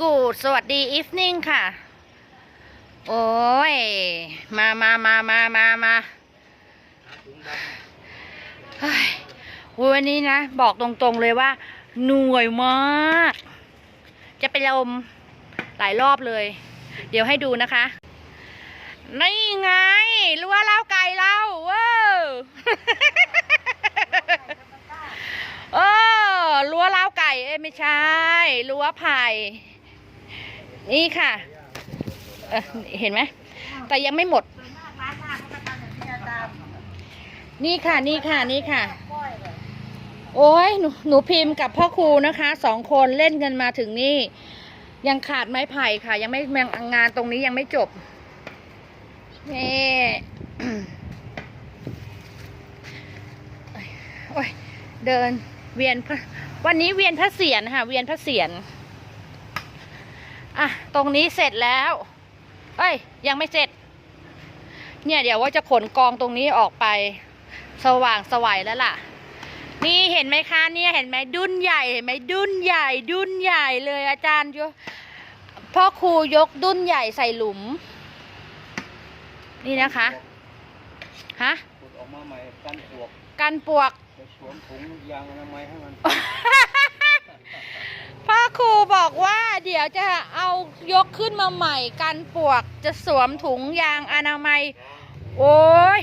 กูดสวัสดีอีฟนิ่งค่ะ โอ้ย มามามามามามาเฮ้ยวันนี้นะ บอกตรงๆเลยว่าเหนื่อยมาก จะเป็นลมหลายรอบเลย เดี๋ยวให้ดูนะคะ นี่ไงรั้วเล้าไก่เราเว้าเออรั้วเล้าไก่ เอ้ไม่ใช่รั้วไผ่ นี่ค่ะเเห็นไหมแต่ยังไม่หมด นี่ค่ะนี่ค่ะนี่ค่ะ โอ้ยหนูหนูพิมพ์กับพ่อครูนะคะสองคนเล่นกันมาถึงนี่ ยังขาดไม้ไผ่ค่ะ ยังไม่ยังงานตรงนี้ยังไม่จบนี่โอ้ยเดินเวียนพระวันนี้เวียนพระเศียรค่ะ เวียนพระเศียร ตรงนี้เสร็จแล้ว เอ้ย ยังไม่เสร็จ เนี่ยเดี๋ยวว่าจะขนกองตรงนี้ออกไป สว่างสวัยแล้วล่ะ นี่เห็นไหมคะเนี่ยเห็นไหมดุนใหญ่เห็นไหมดุนใหญ่ ดุนใหญ่เลยอาจารย์ยกพ่อครูยกดุนใหญ่ใส่หลุม นี่นะคะฮะขุดออกมาใหม่กันปลวก กันปวกไปสวมถุงยางอนามัยให้มัน พ่อครูบอกว่าเดี๋ยวจะเอายกขึ้นมาใหม่กันปวกจะสวมถุงยางอนามัย โอ้ย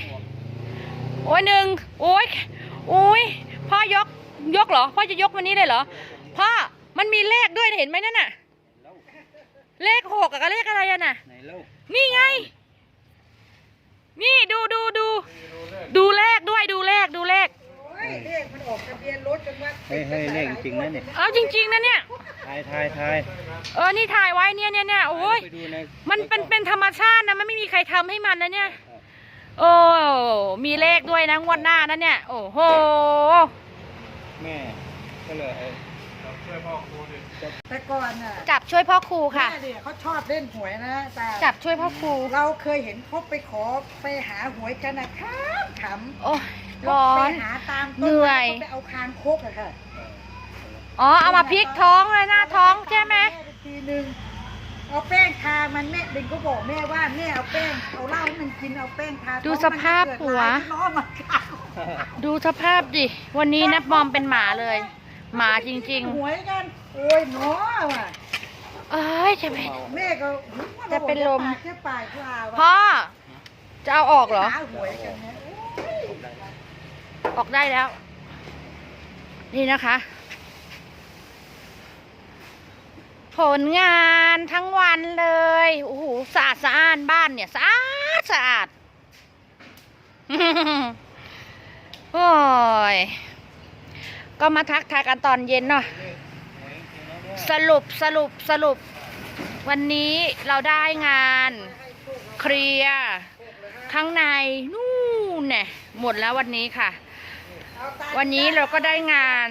โอ้ยหนึ่งโอ้ยโอ้ยพ่อยกยกเหรอ พ่อจะยกวันนี้เลยเหรอ พ่อมันมีเลขด้วยเห็นไหมนั่นน่ะ เลขหกกับเลขอะไรอะน่ะ นี่ไง นี่ดูดูดู ดูเลขด้วยดู เลขมันออกทะเบียนรถกันว่าให้ให้เลขจริงนะเนี่ย เอาจริง ๆนะเนี่ย ทายทายทายเออ นี่ถ่ายไว้เนี่ยเนี่ยเนี่ยโอ้ย ไปดูในมันเป็นเป็นธรรมชาตินะมันไม่มีใครทำให้มันนะเนี่ย โอ้มีเลขด้วยนะงวดหน้านะเนี่ย โอ้โห แม่ก็เลยเอาแต่ก่อนน่ะจับช่วยพ่อครูค่ะ แม่เนี่ยเขาชอบเล่นหวยนะแต่จับช่วยพ่อครู เราเคยเห็นเขาไปขอไปหาหวยกันนะขำขำโอ้ย ร้อไปนหาตามเหนื่ต้นอยไม้เขาไปเอาคางคกอะค่ะอ๋อ เอามาพลิกท้องเลยหน้าท้องใช่ไหมแปทีนึงเอาแป้งทามันแม่เด็กก็บอกแม่ว่าแม่เอาแป้งเอาเหล้าให้มันกินเอาแป้งทาดูสภาพหัว ร้อนมันกัดดูสภาพดิ วันนี้นะมอมเป็นหมาเลย หมาจริงหวยกันโอ้ยหนอว่ะๆ เอ้ยจะเป็นแม่ก็จะเป็นลม แค่ปากแค่ปากว่าพ่อ จะเอาออกเหรอ หาหวยกันเนี่ยโอ้ย ออกได้แล้ว นี่นะคะ ผลงานทั้งวันเลยโอ้โหสะอาดสะอ้านบ้านเนี่ยสะอาดสะอาดโอ้ยก็มาทักทายกันตอนเย็นเนาะสรุปสรุปสรุป วันนี้เราได้งานเคลียร์ข้างในนู่นเนี่ยหมดแล้ววันนี้ค่ะ วันนี้เราก็ได้งาน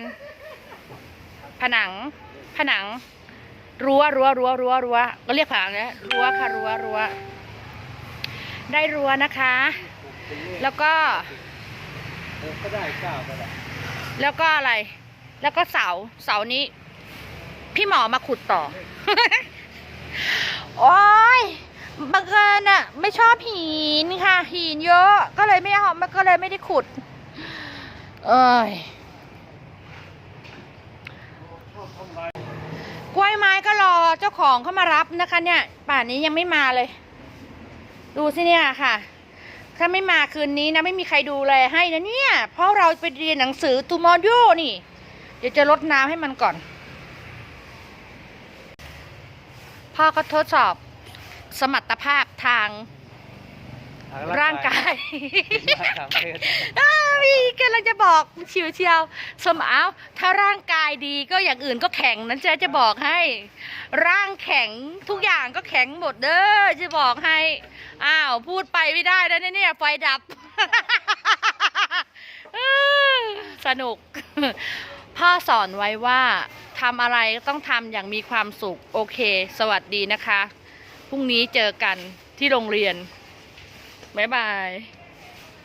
ผนัง ผนัง รั้วรั้วรั้วรั้วรั้วก็เรียกผนังนะรั้วค่ะรั้วรั้วได้รั้วนะคะ แล้วก็กก็ได้เก้าก็ได้แล้วก็อะไร แล้วก็เสา เสานี้ พี่หมอมาขุดต่อ โอ้ยบังเอิญอะไม่ชอบหินค่ะ หินเยอะ ก็เลยไม่เอาก็เลยไม่ได้ขุด เอ้ยกล้วยไม้ก็รอเจ้าของเข้ามารับนะคะ เนี่ย ป่านนี้ยังไม่มาเลย ดูสิเนี่ยค่ะ ถ้าไม่มาคืนนี้นะไม่มีใครดูแลให้นะเนี่ย เพราะเราไปเรียนหนังสือตูมอโยนี่ เดี๋ยวจะลดน้ำให้มันก่อน พ่อก็ทดสอบสมรรถภาพทาง ร่างกายทางเพศอ้าวพี่กำลังจะบอกเชียวเชียวๆสมเอาถ้าร่างกายดีก็อย่างอื่นก็แข็งนั้นจะจะบอกให้ ร่างแข็งทุกอย่างก็แข็งหมดเด้อจะบอกให้อ้าวพูดไปไม่ได้แล้วเนี่ยไฟดับสนุก พ่อสอนไว้ว่าทำอะไรต้องทำอย่างมีความสุข โอเค สวัสดีนะคะ พรุ่งนี้เจอกันที่โรงเรียน บ๊ายบาย